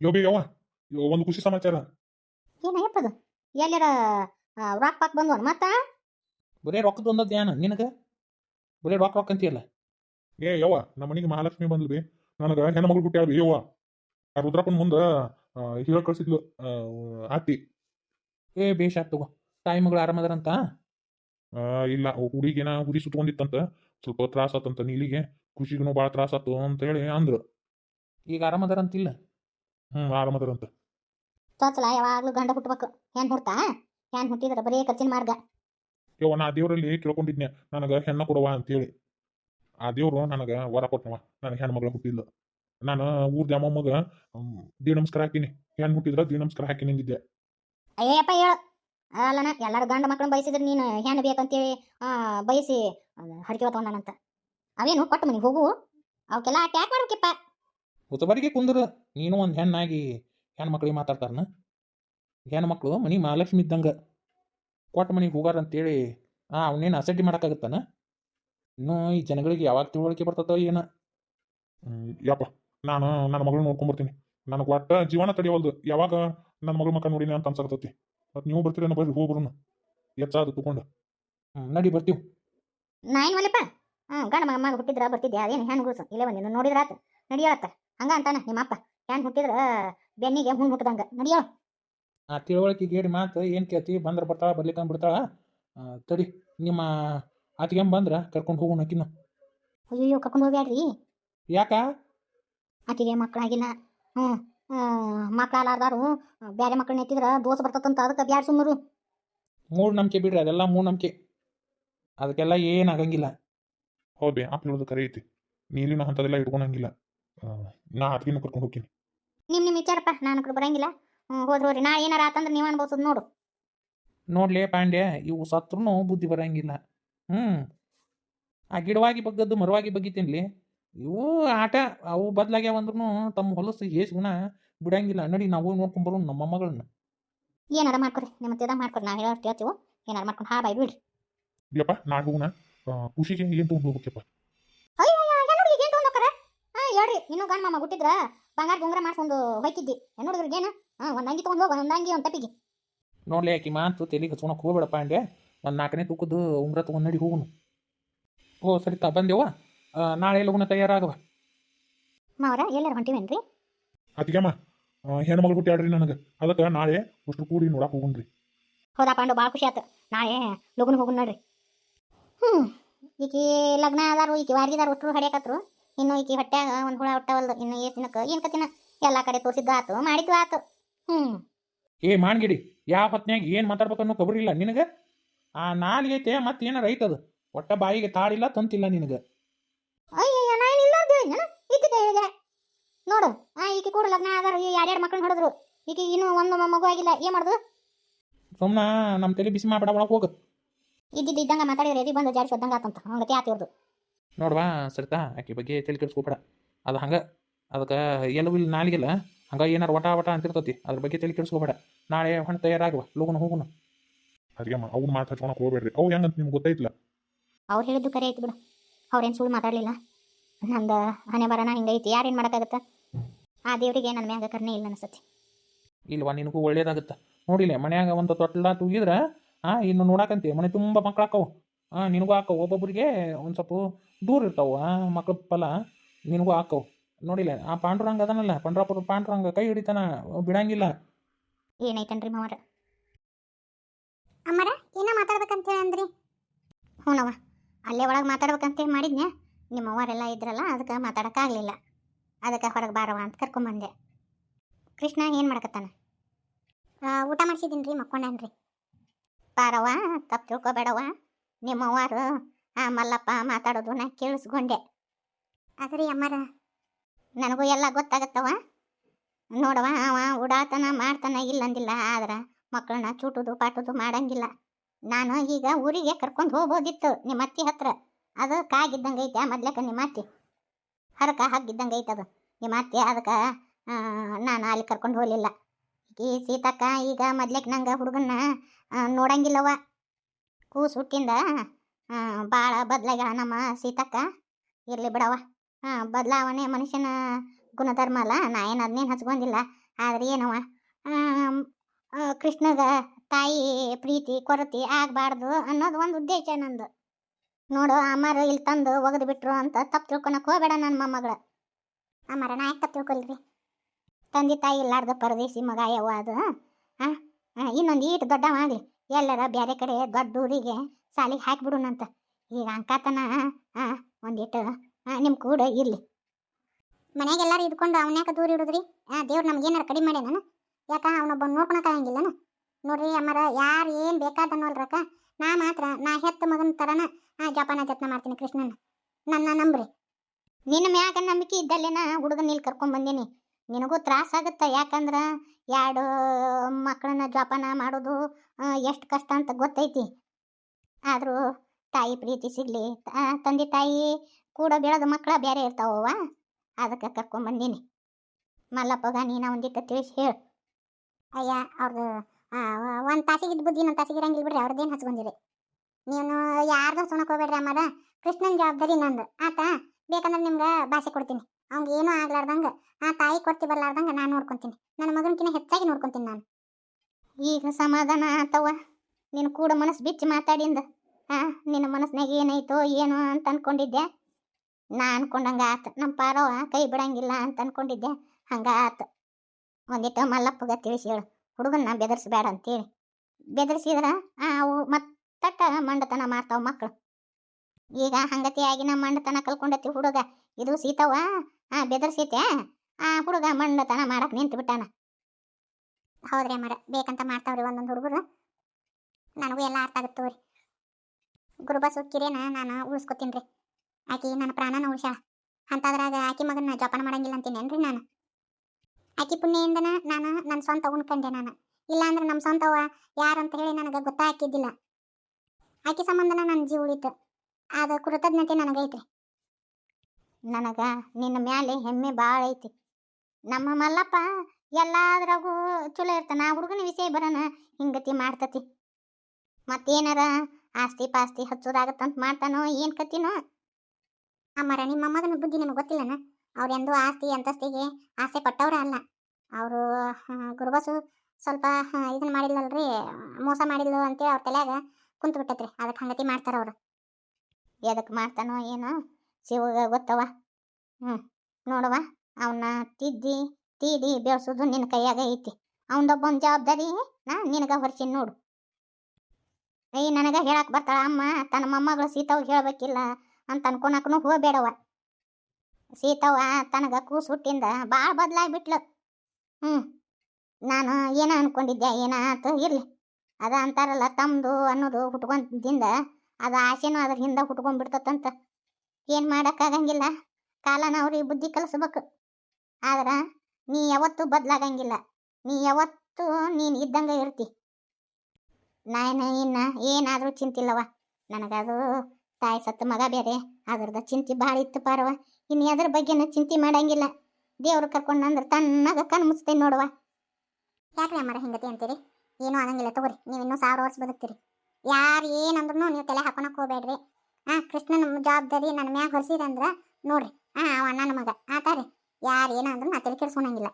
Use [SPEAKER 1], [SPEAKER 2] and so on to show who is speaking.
[SPEAKER 1] ಯೋ B ಯವ್ವ ಯೋ, ಒಂದು ಖುಷಿ ಸಮಾಚಾರ.
[SPEAKER 2] ಏನಯ್ಯಪ್ಪದು ಎಲ್ಲರ ರಾಕ್ ಪಾಕ್ ಬಂದ್ವನ್ ಮತ್ತ?
[SPEAKER 3] ಬರೇ ರೊಕ್ಕದ ಒಂದದ್ದು ಏನ ನಿನಗೆ? ಬರೇ ರೊಕ್ಕ ರೊಕ್ಕ ಅಂತೀಯಲ್ಲ?
[SPEAKER 1] ಏ ಯವ್ವ ನಮ್ಮ ಮನೆಗೆ ಮಹಾಲಕ್ಷ್ಮಿ ಬಂದ್ಲು ಬಿ. ನನಗೆ ಹೆಣ್ಣ ಮಗಳು ಬಿ ಯವ್ವ. ಆ ರುದ್ರಪ್ಪನ ಮುಂದೆ ಹೇಳ ಕಳ್ಸಿದ್ಲು ಆತಿ
[SPEAKER 3] ಏ ಬೇಷ್ ಆತ್ ತಗೋ ತಾಯಿ ಮಗಳು ಆರಾಮದಾರಂತ?
[SPEAKER 1] ಆ, ಇಲ್ಲ ಹುಡುಗಿನ ಹುರಿ ಸುತ್ಕೊಂಡಿತ್ತಂತ ಸ್ವಲ್ಪ ತ್ರಾಸ ಆತಂತ ನೀಲಿಗೆ ಖುಷಿಗೂ ಭಾಳ ತ್ರಾಸ ಆತು ಅಂತ ಹೇಳಿ ಅಂದ್ರು.
[SPEAKER 3] ಈಗ ಆರಾಮದಾರಂತಿಲ್ಲ?
[SPEAKER 1] ಹ್ಮ್ ಆರಾಮದರಂತ
[SPEAKER 2] ತೋಚಲ ಯಾವಾಗ್ಲೂ ಗಂಡ ಹುಟ್ಟಬೇಕು ಹೆಣ್ ಹುಡ್ತಾ? ಹೆಣ್ ಹುಟ್ಟಿದ್ರ ಬರೀ ಖರ್ಚಿನ ಮಾರ್ಗ.
[SPEAKER 1] ಯವ್ವ ನಾ ದೇವ್ರಲ್ಲಿ ಕೇಳ್ಕೊಂಡಿದ್ನೆ ನನಗೆ ಹೆಣ್ಣ ಅಂತ ಹೇಳಿ ಆ ದೇವ್ರು ನನಗೆ ವರ ಕೊಟ್ಟವ ನನಗೆ ಹೆಣ್ಮಗಳ ಹುಟ್ಟಿದ್ಲು. ನಾನು ಊರ್ ದ್ಯಾಮಮ್ಮಗ ದೀ ನಮಸ್ಕಾರ ಹಾಕಿನಿ. ಹೆಣ್ಣು ಹುಟ್ಟಿದ್ರ ದೀ ನಮಸ್ಕಾರ ಹಾಕಿನಿ ಅಂದಿದ್ದೆ.
[SPEAKER 2] ಅಯ್ಯಪ್ಪ ಹೇಳು. ಅಲ್ಲನ ಎಲ್ಲಾರು ಗಂಡ ಮಕ್ಳನ್ನ ಬಯಸಿದ್ರೆ ನೀನು ಹೆಣ್ಣು ಬೇಕಂತೇಳಿ ಬಯಸಿ ಹರಕೆ ತಗೊಂಡಾನಂತ. ಅವೇನು ಕೊಟ್ಟು ಮನೆಗೆ ಹೋಗು. ಅವಕ್ಕೆಲ್ಲ ಟ್ಯಾಕ್ ಮಾಡ್ಬೇಕಿಪ್ಪ.
[SPEAKER 3] ಹೊಸಬರಿಗೆ ಕುಂದ್ರ ನೀನು ಒಂದು ಹೆಣ್ಣಾಗಿ ಹೆಣ್ಮಕ್ಳಿಗೆ ಮಾತಾಡ್ತಾರನ? ಹೆಣ್ಮಕ್ಳು ಮನೆ ಮಹಾಲಕ್ಷ್ಮಿ ಇದ್ದಂಗೆ. ಕೊಟ್ಟ ಮನೆಗೆ ಹೋಗಾರ ಅಂತೇಳಿ ಆ ಅವನೇನು ಅಸಡ್ಡಿ ಮಾಡೋಕ್ಕಾಗತ್ತಾನ? ಇನ್ನೂ ಈ ಜನಗಳಿಗೆ ಯಾವಾಗ ತಿಳುವಳಿಕೆ ಬರ್ತದೋ ಏನ?
[SPEAKER 1] ಯಪ್ಪ ನಾನು ನನ್ನ ಮಗಳು ನೋಡ್ಕೊಂಬರ್ತೀನಿ ನನಗೆ ಒಟ್ಟ ಜೀವನ ತಡೆಯವಲ್ದು. ಯಾವಾಗ ನನ್ನ ಮಗಳ ಮಕ್ಕ ನೋಡಿನಿ ಅಂತ ಅನ್ಸಕತ್ತೈತಿ. ಮತ್ತು ನೀವು ಬರ್ತೀರೇನೋ ಬರ್ರಿ ಹೋಗ್ಬರುನು ಹೆಚ್ಚಾದ ತಗೊಂಡು
[SPEAKER 3] ಹ್ಮ್, ನಡಿ ಬರ್ತೀವಿ.
[SPEAKER 2] ನಾ ಏನು ಮಲ್ಲಪ್ಪ ಹ್ಞೂ ಗಂಡ ಮಗ ಮಗ ಹುಟ್ಟಿದ್ರ ಬರ್ತಿದ್ದೆ ಅದೇನು ಹೆಣ್ಣು ಗುರುಸು? ಇಲ್ಲೇ ಬಂದಿದ್ದು ನೋಡಿದ್ರಾತ. ನಡಿಯಳತ್ತ ಹಂಗ ಅಂತಾನ ನಿಮ್ಮ ಅಪ್ಪ. ಹೆಣ್ಣು ಹುಟ್ಟಿದ್ರ ಬೆನ್ನಿಗೆ ಹುಣ್ಣು ಹುಟ್ಟದಂಗ ನಡಿಯೋ?
[SPEAKER 3] ಆ ತಿಳುವಳಿಕೆ ಗೇಡಿ ಮಾತು ಏನು ಕೇಳ್ತಿ? ಬಂದ್ರೆ ಬರ್ತಾಳ ಬರ್ಲಿಕ್ಕೆ ಬಿಡ್ತಾಳ? ತಡಿ ನಿಮ್ಮ ಆತಿಗೆ ಬಂದ್ರೆ ಕರ್ಕೊಂಡು ಹೋಗೋಣ ಆಕಿನ
[SPEAKER 2] ಅಯ್ಯೋ ಕರ್ಕೊಂಡು ಹೋಗ್ಯಾಡ್ರಿ
[SPEAKER 3] ಯಾಕ?
[SPEAKER 2] ಆಕಿಗೆ ಮಕ್ಕಳಾಗಿಲ್ಲ ಹ್ಞೂ ಮಕ್ಕಳಾರ್ದಾರು ಬೇರೆ ಮಕ್ಕಳ ನೆತ್ತಿದ್ರ ದೋಸೆ ಬರ್ತದಂತ ಅದಕ್ಕೆ ಬ್ಯಾಡ ಸುಮ್ಮರು
[SPEAKER 3] ಮೂಢನಂಬಿಕೆ ಬಿಡ್ರಿ ಅದೆಲ್ಲ ಮೂಢನಂಬಿಕೆ ಅದಕ್ಕೆಲ್ಲ ಏನಾಗಂಗಿಲ್ಲ
[SPEAKER 1] ಹೌದು ಆಪ್ ಹೇಳೋದು ಕರೆ ಐತಿ ನೀಲಿನ ಅಂಥದೆಲ್ಲ ಇಟ್ಕೊಳಂಗಿಲ್ಲ ನಾ ಆತ್ಗಿನ ಕರ್ಕೊಂಡು ಹೋಗ್ತೀನಿ.
[SPEAKER 2] ನಿಮ್ಮ ನಿಮ್ಮ ವಿಚಾರಪ್ಪ ನಾನು ಕೂಡ ಬರಂಗಿಲ್ಲ. ಹೋದ್ರಿ ಹೋರಿ ನಾ ಏನಾರ ಆತಂದ್ರೆ ನೀವು ಅನ್ಬೋಸದ್ ನೋಡು.
[SPEAKER 3] ನೋಡ್ಲೇ ಪಾಂಡ್ಯ ಇವು ಸತ್ರೂ ಬುದ್ಧಿ ಬರಂಗಿಲ್ಲ. ಹ್ಞೂ ಆ ಗಿಡವಾಗಿ ಬಗ್ಗದ್ದು ಮರವಾಗಿ ಬಗ್ಗಿತೀನ್ಲಿ ಇವು ಆಟ ಅವು ಬದಲಾಗ್ಯಾವಂದ್ರೂ ತಮ್ಮ ಹೊಲಸು ಏಸ್ ಗುಣ ಬಿಡಂಗಿಲ್ಲ. ನಡಿ ನಾವು ನೋಡ್ಕೊಂಬರು ನಮ್ಮ ಮಗಳನ್ನ.
[SPEAKER 2] ಏನಾರ ಮಾಡ್ಕೊರಿ ನಿಮ್ಮ ತೇದ ಮಾಡ್ಕೊರಿ ನಾವು ಹೇಳೋ ಹೇಳ್ತೀವೋ. ಏನಾರ ಮಾಡ್ಕೊಂಡು ಹಾ ಬಾಯ್ ಬಿಡ್ರಿ.
[SPEAKER 1] ಇಲ್ಲಪ್ಪ ನಾ ಹೋಗೋಣ ಖುಷಿಗೆ ಏನು ತೊಗೊಂಡು ಹೋಗ್ಬೇಕಪ್ಪ
[SPEAKER 2] ಅಯ್ಯೋ ಹೆಣ್ಣುಡ್ಗಿಗೆ ಏನು ತೊಗೊಂಡು ಹೋಗ್ತಾರ ಹಾಂ ಹೇಳ್ರಿ ಇನ್ನೂ ಗಂಡ ಮಾಮ ಹುಟ್ಟಿದ್ರ ಬಂಗಾರ ಗುಂಗ್ರ ಮಾಡ್ಕೊಂಡು ಹೋಯ್ತಿದ್ದಿ ಹೆಣ್ಣುಡ್ಗಿಗೆ ಏನು? ಹಾಂ ಒಂದು ಅಂಗಿ ತೊಗೊಂಡು ಹೋಗ ಒಂದು ಅಂಗಿ ಒಂದು ತಪ್ಪಿಗೆ.
[SPEAKER 3] ನೋಡ್ಲಿ ಆಕಿ ಮಾತು ತೆಲಿಗೆ ಹಚ್ಕೊಳಕ್ಕೆ ಹೋಗ್ಬೇಡ ಪಾಂಡ್ಯ ಒಂದು ನಾಲ್ಕನೇ ತೂಕದ್ದು ಉಂಗ್ರ ತೊಗೊಂಡು ನಡಿ ಹೋಗುನು. ಓ ಸರಿ ತಾ ಬಂದೆವ ನಾಳೆ ಲಗುನ ತಯಾರಾಗವ.
[SPEAKER 2] ಮಾವರ ಎಲ್ಲಾರು ಹೊಂಟಿವೇನ್ರಿ?
[SPEAKER 1] ಅದಕ್ಕೆಮ್ಮ ಹೆಣ್ಮಗಳು ಹುಟ್ಟ್ಯಾಡ್ರಿ ನನಗೆ. ಅದಕ್ಕೆ ನಾಳೆ ಅಷ್ಟು ಕೂಡಿ ನೋಡಕ್ ಹೋಗುನ್ರಿ
[SPEAKER 2] ಹೌದಾ ಪಾಂಡು ಭಾಳ ಖುಷಿ ಆಯ್ತು ನಾಳೆ ಲಗುನ ಹೋಗುನ್ ನೋಡ್ರಿ. ಹ್ಞೂ ಈಕಿ ಲಗ್ನ ಅದಾರು ಈಕಿ ವಾರಿದಾರು ಒಟ್ಟರು ಹಡಿಯಕತ್ರು. ಇನ್ನು ಈಕಿ ಹೊಟ್ಟ್ಯಾಗ ಒಂದು ಹುಳ ಹುಟ್ಟವಲ್ದು. ಇನ್ನು ಏ ದಿನಕ್ಕೆ ಏನು ಕತಿನ ಎಲ್ಲ ಕಡೆ ತೋರಿಸಿದ್ದು ಆತು ಮಾಡಿದ್ದು ಆತು. ಹ್ಞೂ
[SPEAKER 3] ಏ ಮಾಡ್ಗಿಡಿ ಯಾವ ಹೊತ್ನ್ಯಾಗ ಏನು ಮಾತಾಡ್ಬೇಕು ಅನ್ನೋ ಕಬರಿ ಇಲ್ಲ ನಿನಗೆ? ಆ ನಾಲ್ಗೆ ಐತೆ ಮತ್ತೆ ಏನಾರ ಐತದು ಒಟ್ಟ ಬಾಯಿಗೆ ತಾಳಿಲ್ಲ ತಂತಿಲ್ಲ ನಿನಗೆ.
[SPEAKER 2] ಅಯ್ಯಯ್ಯ ನಾ ಏನು ಇಲ್ಲ ಹೇಳಿದೆ. ಇದ್ದಿದ್ದೆ ಹೇಳಿದೆ ನೋಡು ಆ ಈಕಿ ಕೂಡ ಲಗ್ನ ಆದಾರ ಈ ಎರಡೆರಡು ಮಕ್ಕಳು ಹೊಡೆದ್ರು. ಈಕಿ ಇನ್ನೂ ಒಂದು ಮಗು ಆಗಿಲ್ಲ. ಏನು ಮಾಡೋದು?
[SPEAKER 3] ಸುಮ್ಮನೆ ನಮ್ಮ ತಲೆ ಬಿಸಿ ಮಾಡ್ಬೇಡ ಒಳಗೆ ಹೋಗು.
[SPEAKER 2] ಇದ್ದಿದ್ದು ಇದ್ದಂಗೆ ಮಾತಾಡಿದ್ರೆ ಎದಿ ಬಂದು ಜಾಡಿಸಿ ಒದ್ದಂಗೆ ಆತಂತ. ಹಂಗತಿ ಆತು ಇವ್ರದ್ದು
[SPEAKER 3] ನೋಡ್ವಾ ಸರಿತಾ ಆಕೆ ಬಗ್ಗೆ ತಲೆ ಕೆಡಿಸ್ಕೋಬೇಡ ಅದು ಹಂಗೆ ಅದಕ್ಕೆ ಎಲ್ಲವೂ ಇಲ್ಲಿ ನಾಲಿಗೆಲ್ಲ ಹಂಗೆ ಏನಾರು ವಟ ವಟ ಅಂತಿರ್ತತಿ ಅದ್ರ ಬಗ್ಗೆ ತಲೆ ಕೆಡಿಸ್ಕೋಬೇಡ ನಾಳೆ ಹಣ್ಣು ತಯಾರಾಗುವ ಲೋಗುನ ಹೋಗುನು.
[SPEAKER 1] ಅದಕ್ಕೆಮ್ಮ ಅವ್ನು ಮಾತು ಹಚ್ಕೊಳಕ್ಕೆ ಹೋಗ್ಬೇಡ್ರಿ. ಅವು ಹೆಂಗಂತ ನಿಮ್ಗೆ ಗೊತ್ತೈತಿಲ್ಲ
[SPEAKER 2] ಅವ್ರು ಹೇಳಿದ್ದು ಕರೆ ಐತಿ ಬಿಡು. ಅವ್ರೇನು ಸುಳ್ಳು ಮಾತಾಡಲಿಲ್ಲ. ನಂದು ಹಣೆ ಬರೋಣ ಹಿಂಗೈತಿ ಯಾರೇನು ಮಾಡೋಕ್ಕಾಗತ್ತೆ? ಆ ದೇವರಿಗೆ ನನ್ನ ಮ್ಯಾಗ ಕರ್ಣೆ ಇಲ್ಲ ಅನ್ಸತ್ತೆ.
[SPEAKER 3] ಇಲ್ವಾ ನಿನಗೂ ಒಳ್ಳೇದಾಗುತ್ತೆ. ನೋಡಿಲ್ಲ ಮನ್ಯಾಗ ಒಂದು ತೊಟ್ಲ ತೂಗಿದ್ರೆ ಹಾಂ ಇನ್ನು ನೋಡಾಕಂತೀವಿ ಮನೆ ತುಂಬ ಮಕ್ಳು ಆ, ನಿನಗೂ ಹಾಕೋ. ಒಬ್ಬೊಬ್ಬರಿಗೆ ಒಂದು ಸ್ವಲ್ಪ ದೂರ ಇರ್ತಾವೆ, ಆ, ಮಕ್ಳ ಫಲ ನಿನಗೂ ಹಾಕವು ನೋಡಿಲ್ಲ, ಆ ಪಾಂಡುರಂಗ ಅದನಲ್ಲ, ಪಂಡ್ರಾಪುರ ಪಾಂಡುರಂಗ, ಕೈ ಹಿಡಿತಾನ, ಬಿಡಂಗಿಲ್ಲ.
[SPEAKER 2] ಏನೈತನ್ರಿ ಮಾವರ? ಅಮ್ಮರ, ಏನೋ ಮಾತಾಡ್ಬೇಕಂತ ಹೇಳಂದ್ರಿ ಹ್ಞೂನವ್ವ ಅಲ್ಲೇ ಒಳಗೆ ಮಾತಾಡ್ಬೇಕಂತ ಮಾಡಿದ್ನ್ಯಾ? ನಿಮ್ಮ ಅವರೆಲ್ಲ ಇದ್ರಲ್ಲ, ಅದಕ್ಕೆ ಮಾತಾಡೋಕ್ಕಾಗಲಿಲ್ಲ. ಅದಕ್ಕೆ ಹೊರಗೆ ಬಾರವ ಅಂತ ಕರ್ಕೊಂಬಂದೆ. ಕೃಷ್ಣ ಏನು ಮಾಡಕತ್ತಾನ? ಊಟ ಮಾಡಿಸಿದ್ದೀನಿ ರೀ ಮಕ್ಕೊಂಡೇನ್ರಿ. ಬಾರವ್ವ, ತಪ್ಪು ತಿಳ್ಕೊಬೇಡವ್ವ. ನಿಮ್ಮ ಅವ್ವಾರು ಆ ಮಲ್ಲಪ್ಪ ಮಾತಾಡೋದು ನಾ ಕೇಳಿಸ್ಕೊಂಡೆ. ಅದ್ರಿ ಅಮ್ಮರ, ನನಗೂ ಎಲ್ಲ ಗೊತ್ತಾಗತ್ತವ ನೋಡವ ಅವ ಉಡಾತನ ಮಾಡ್ತಾನ ಇಲ್ಲಂದಿಲ್ಲ, ಆದ್ರೆ ಮಕ್ಕಳನ್ನ ಚೂಟುದು ಪಾಟುದು ಮಾಡಂಗಿಲ್ಲ. ನಾನು ಈಗ ಊರಿಗೆ ಕರ್ಕೊಂಡು ಹೋಗ್ಬೋದಿತ್ತು ನಿಮ್ಮ ಅತ್ತಿ ಹತ್ರ. ಅದು ಕಾಗಿದ್ದಂಗೆ ಐತೆ ಮೊದ್ಲಕ್ಕೆ ನಿಮ್ಮ ಅತ್ತಿ. ಹರಕ ಹಾಕಿದ್ದಂಗೆ ಐತೆ ಅದು. ನಿಮ್ಮ ಅತ್ತಿ ಅದಕ್ಕೆ ನಾನು ಅಲ್ಲಿ ಕರ್ಕೊಂಡು ಹೋಗಲಿಲ್ಲ. ಈ ಸೀತಕ್ಕ ಈಗ ಮೊದ್ಲಕ್ಕೆ ನಂಗೆ ಹುಡುಗನ್ನ ನೋಡಂಗಿಲ್ಲವ ಕೂಸು ಹುಟ್ಟಿಂದ ಭಾಳ ಬದಲಾಗ್ಯಾಳ ನಮ್ಮ ಸೀತಕ್ಕ. ಇರಲಿ ಬಿಡವ ಹಾಂ ಬದಲಾವಣೆ ಮನುಷ್ಯನ ಗುಣಧರ್ಮ ಅಲ್ಲ, ನಾ ಏನು ಅದನ್ನೇನು ಹಚ್ಕೊಂಡಿಲ್ಲ ಆದ್ರೆ ಏನವ ಕೃಷ್ಣದ ತಾಯಿ ಪ್ರೀತಿ, ಕೊರತೆ ಆಗಬಾರ್ದು ಅನ್ನೋದು ಒಂದು ಉದ್ದೇಶ ನಂದು. ನೋಡು ಅಮ್ಮಾರು ಇಲ್ಲಿ ತಂದು ಒಗೆದು ಬಿಟ್ರು ಅಂತ ತಪ್ಪು ತಿಳ್ಕೊಳಕ್ಕೆ ಹೋಗ್ಬೇಡ ನನ್ನ ಮೊಮ್ಮಗಳು. ಅಮ್ಮಾರ ನಾ ಯಾಕೆ ತಪ್ಪು ತಿಳ್ಕೊಲ್ರಿ ತಂದೆ ತಾಯಿ ಇಲ್ಲಾರ್ದ ಪರದೇಶಿ ಮಗ ಯಾವ ಅದು ಹಾಂ ಇನ್ನೊಂದು ಈಟು ದೊಡ್ಡವಾಗಲಿ ಎಲ್ಲರ ಬೇರೆ ಕಡೆ ದೊಡ್ಡ ಊರಿಗೆ ಸಾಲಿಗೆ ಹಾಕಿಬಿಡೋಣಂತ. ಈಗ ಅಂಕಾತನ ಹಾಂ ಒಂದಿಟ್ಟು ನಿಮ್ಮ ಕೂಡ ಇರಲಿ. ಮನೆಗೆ ಎಲ್ಲಾರು ಇದ್ಕೊಂಡು ಅವನ್ಯಾಕ ದೂರ ಇಡುದ್ರಿ? ಆ, ದೇವ್ರು ನಮ್ಗೇನಾರ ಕಡಿಮೆ ಮಾಡ್ಯಾನ ಯಾಕ ಅವನೊಬ್ಬ ನೋಡ್ಕೊಳಕ್ಕಾಗಂಗಿಲ್ಲನ ನೋಡ್ರಿ ಅಮ್ಮರ, ಯಾರು ಏನು ಬೇಕಾದನ್ನೋಲ್ರಕ್ಕ ನಾ ಮಾತ್ರ, ನಾ ಹೆತ್ತ ಮಗನ ಥರನ ಆ, ಜಪಾನ ಜತ್ನ ಮಾಡ್ತೀನಿ ಕೃಷ್ಣನ. ನನ್ನ ನಂಬ್ರಿ. ನಿನ್ನ ಮ್ಯಾಗ ನಂಬಿಕೆ ಇದ್ದಲ್ಲೇನ ಹುಡುಗನ ಇಲ್ಲಿ ಕರ್ಕೊಂಡ್ ಬಂದೀನಿ ನಿನಗೂ ತ್ರಾಸ ಆಗುತ್ತೆ? ಯಾಕಂದ್ರೆ ಎರಡು ಮಕ್ಕಳನ್ನ ಜೋಪಾನ ಮಾಡೋದು ಎಷ್ಟು ಕಷ್ಟ ಅಂತ ಗೊತ್ತೈತಿ. ಆದರೂ ತಾಯಿ ಪ್ರೀತಿ ಸಿಗಲಿ. ತಂದೆ ತಾಯಿ ಕೂಡ ಬೆಳೆದ ಮಕ್ಕಳ ಬೇರೆ ಇರ್ತಾವವ ಅದಕ್ಕೆ ಕರ್ಕೊಂಬಂದೀನಿ. ಮಲ್ಲಪ್ಪಗ, ನೀನು ಒಂದಿಟ್ಟು ತಿಳಿಸಿ ಹೇಳು. ಅಯ್ಯ ಅವ್ರದ್ದು ಒಂದು ತಾಸಿಗೆ ಇದ್ದು ಬುದ್ಧಿ ನನ್ನ ತಾಸಿಗೆ ಇರಂಗಿಲ್ಲ ಬಿಡ್ರಿ ಅವ್ರದ್ದೇನು ಹಚ್ಕೊಂಡಿರಿ? ನೀನು ಯಾರ್ದು ಸುಣಕ್ಕೆ ಹೋಗ್ಬೇಡ್ರಿ ಅಮ್ಮರ. ಕೃಷ್ಣನ ಜವಾಬ್ದಾರಿ ನಂದು. ಆತ? ಬೇಕಂದ್ರೆ ನಿಮ್ಗೆ ಭಾಷೆ ಕೊಡ್ತೀನಿ. ಅವ್ನಿಗೆ ಏನೂ ಆಗ್ಲಾರ್ದಂಗೆ ಆ ತಾಯಿ ಕೊರ್ತಿ ಬರ್ಲಾರ್ದಂಗೆ ನಾನು ನೋಡ್ಕೊತೀನಿ. ನನ್ನ ಮಗನಕಿನ ಹೆಚ್ಚಾಗಿ ನೋಡ್ಕೊತೀನಿ ನಾನು. ಈಗ ಸಮಾಧಾನ ಆತವ ನೀನು ಕೂಡ ಮನಸ್ಸು ಬಿಚ್ಚಿ ಮಾತಾಡಿಂದ. ಆ ನಿನ್ನ ಮನಸ್ಸಿನಾಗ ಏನೈತೋ ಏನೋ ಅಂತ ಅನ್ಕೊಂಡಿದ್ದೆ ನಾ ಅನ್ಕೊಂಡಂಗೆ ಆತು. ನಮ್ಮ ಪಾರವ ಕೈ ಬಿಡಂಗಿಲ್ಲ ಅಂತ ಅನ್ಕೊಂಡಿದ್ದೆ ಹಂಗ ಆತು. ಒಂದಿಟ್ಟು ಮಲ್ಲಪ್ಪಗ ತಿಳಿಸಿ ಹೇಳು. ಹುಡುಗನ್ನ ಬೆದರ್ಸ್ಬೇಡ ಅಂತೇಳಿ. ಬೆದರ್ಸಿದ್ರ ಆ, ಅವು ಮತ್ತಟ್ಟ ಮಂಡತನ ಮಾಡ್ತಾವ ಮಕ್ಕಳು ಈಗ ಹಂಗತಿಯಾಗಿ ನಮ್ಮ ಮಂಡತನ ಕಲ್ಕೊಂಡತಿ ಹುಡುಗ. ಇದು ಸೀತವ ಆ ಬೆದರ್ಸೈತೆ ಆ, ಹುಡುಗ ಮಂಡತನ ಮಾಡಕ್ ನಿಂತು ಬಿಟ್ಟಾನ ಹೌದ್ರಿ ಮರ ಬೇಕಂತ ಮಾಡ್ತಾವ್ರಿ ಒಂದೊಂದು ಹುಡುಗರು. ನನಗೂ ಎಲ್ಲ ಅರ್ಥ ಆಗುತ್ತೆ ಗುರುಬ ಗುರುಬಸು ಕಿರೇನ ನಾನು ಉಳಿಸ್ಕೊತೀನಿ ರೀ ಆಕಿ ನನ್ನ ಪ್ರಾಣನ ಉಳಿಸ್ಯಾಳ. ಅಂತಾದ್ರಾಗ ಆಕಿ ಮಗನ ಜೋಪಾನ ಮಾಡಂಗಿಲ್ಲ ಅಂತೀನೇನ್ರಿ ನಾನು? ಆಕಿ ಪುಣ್ಯದಿಂದನ ನಾನು ನನ್ನ ಸ್ವಂತ ಉಣ್ಕೊಂಡೆ ನಾನು. ಇಲ್ಲಾಂದ್ರೆ ನಮ್ಮ ಸ್ವಂತವ ಯಾರು ಅಂತ ಹೇಳಿ ನನಗೆ ಗೊತ್ತಾಕಿದ್ದಿಲ್ಲ ಆಕಿ ಸಂಬಂಧನ ನನ್ನ ಜೀವ ಉಳಿತು. ಆದ ಕೃತಜ್ಞತೆ ನನಗೈತ್ರಿ. ನನಗ ನಿನ್ನ ಮ್ಯಾಲೆ ಹೆಮ್ಮೆ ಭಾಳ ಐತಿ ನಮ್ಮ ಮಲ್ಲಪ್ಪ ಎಲ್ಲಾದ್ರಾಗೂ ಚಲೋ ಇರ್ತಾನ ಹುಡುಗನ ವಿಷಯ ಬರೋಣ ಹಿಂಗತಿ ಮಾಡ್ತತಿ. ಮತ್ತೇನಾರ ಆಸ್ತಿ ಪಾಸ್ತಿ ಹಚ್ಚೋದಾಗತ್ತಂತ ಮಾಡ್ತಾನೋ, ಏನು ಕತ್ತಿನೋ ಅಮ್ಮರ ನಿಮ್ಮ ಮಗನ ಬುದ್ಧಿ ನಿಮಗೆ ಗೊತ್ತಿಲ್ಲನ? ಅವ್ರು ಎಂದೂ ಆಸ್ತಿ ಅಂತಸ್ತಿಗೆ ಆಸೆ ಪಟ್ಟವ್ರ ಅಲ್ಲ. ಅವರು ಗುರುಬಸು ಸ್ವಲ್ಪ ಇದನ್ನ ಮಾಡಿಲ್ಲಲ್ರಿ, ಮೋಸ ಮಾಡಿಲ್ಲ ಅಂತೇಳಿ ಅವ್ರ ತಲೆಯಾಗ ಕುಂತು ಬಿಟ್ಟತ್ರಿ ಅದಕ್ಕೆ ಹಂಗತಿ ಮಾಡ್ತಾರ ಅವ್ರು. ಎದಕ್ಕೆ ಮಾಡ್ತಾನೋ ಏನೋ ಶಿವಗ ಗೊತ್ತವ ಹ್ಞೂ ನೋಡವ. ಅವನ್ನ ತಿದ್ದಿ, ತೀಡಿ ಬೆಳೆಸೋದು ನಿನ್ನ ಕೈಯಾಗ ಐತಿ. ಅವನದೊಬ್ಬೊಂದು ಜವಾಬ್ದಾರಿ ನಾ ನಿನಗ ಹೊರ್ಸಿನ್ ನೋಡು. ಏಯ್ ನನಗ ಹೇಳಕ್ಕೆ ಬರ್ತಾಳ, ಅಮ್ಮ, ತನ್ನ ಮೊಮ್ಮಗಳು ಸೀತಾವ್ ಹೇಳ್ಬೇಕಿಲ್ಲ ಅಂತ ಅನ್ಕೊಳಕನು ಹೋಗ್ಬೇಡವ ಸೀತವ್ವ ತನಗ ಕೂಸು ಹುಟ್ಟಿಂದ ಭಾಳ ಬದಲಾಗ್ಬಿಟ್ಲು. ಹ್ಞೂ ನಾನು ಏನ ಅನ್ಕೊಂಡಿದ್ದೆ ಏನ ಇರಲಿ. ಅದ ಅಂತಾರಲ್ಲ ತಮ್ಮದು ಅನ್ನೋದು ಹುಟ್ಕೊಂದಿಂದ ಅದು ಆಸೆನೂ ಅದ್ರ ಹಿಂದೆ ಹುಟ್ಕೊಂಡ್ಬಿಡ್ತದಂತ ಏನು ಮಾಡೋಕ್ಕಾಗಂಗಿಲ್ಲ. ಕಾಲನ ಅವ್ರಿಗೆ ಬುದ್ಧಿ ಕಲಿಸ್ಬೇಕು. ಆದ್ರೆ ನೀ ಯಾವತ್ತೂ ಬದಲಾಗಂಗಿಲ್ಲ. ನೀ ಯಾವತ್ತೂ ನೀನು ಇದ್ದಂಗೆ ಇರ್ತಿ. ನಾನು ಇನ್ನು ಏನಾದರೂ ಚಿಂತಿಲ್ಲವ ನನಗದು ತಾಯಿ ಸತ್ತು ಮಗ ಬೇರೆ. ಅದ್ರದ್ದು ಚಿಂತೆ ಭಾಳ ಇತ್ತು ಪಾರವ ಇನ್ನು ಅದ್ರ ಬಗ್ಗೆನೂ ಚಿಂತೆ ಮಾಡಂಗಿಲ್ಲ. ದೇವ್ರು ಕರ್ಕೊಂಡು ಅಂದ್ರೆ ತಣ್ಣಗ ಕಣ್ಣು ಮುಚ್ತೇನೆ ನೋಡುವ ಯಾಕ್ರಿ ಅಮ್ಮರ ಹಿಂಗತಿ ಅಂತೀರಿ? ಏನೂ ಆಗಂಗಿಲ್ಲ ತಗೋರಿ. ನೀವು ಇನ್ನೂ ಸಾವಿರ ವರ್ಷ ಬದುಕ್ತೀರಿ. ಯಾರು ಏನಂದ್ರೂ ನೀವು ತಲೆ ಹಾಕೊಳಕ್ ಹೋಗ್ಬೇಡ್ರಿ. ಆ, ಕೃಷ್ಣನ ಜವಾಬ್ದಾರಿ ನನ್ನ ಮ್ಯಾಗ ಹೊರಿಸಿದಂದ್ರ ನೋಡ್ರಿ. ಹಾ ಅವ ಅಣ್ಣನ ಮಗ. ಆ ತಾರಿ ಯಾರು ಏನಂದ್ರೂ ನಾ ತಲೆ ಕೆಡ್ಸ್ಕೊಳಂಗಿಲ್ಲ.